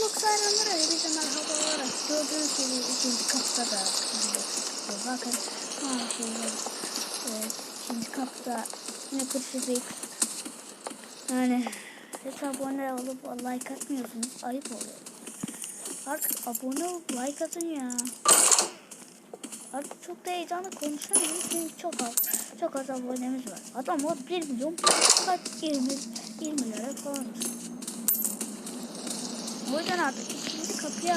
bayramları hepinize merhabalar. Gördüğünüz gibi ikinci kapta da bakın şimdi e, ikinci kapta ne kırışık yani hiç abone olup like atmıyorsunuz ayıp oluyor. Artık abone olup like atın ya. Artık çok da heyecanlı konuşamıyorum çünkü çok az çok az abonemiz var. Adam o 1 milyon kaç 20 20 lira falan. O yüzden artık ikinci kapıya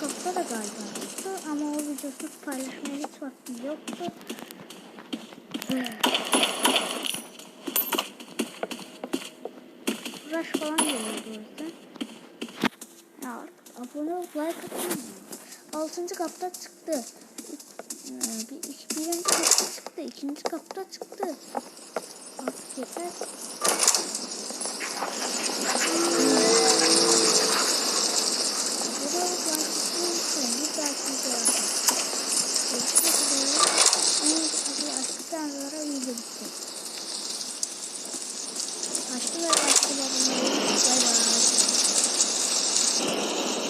kapıda da galiba ama o videosunu paylaşmaya hiç vaktim yoktu. Rush falan geliyordu o yüzden. Ya abone olup like atın. Altıncı kapta çıktı. Ee, Bir, iki, birinci kapta çıktı. ikinci kapta çıktı. Artık yeter.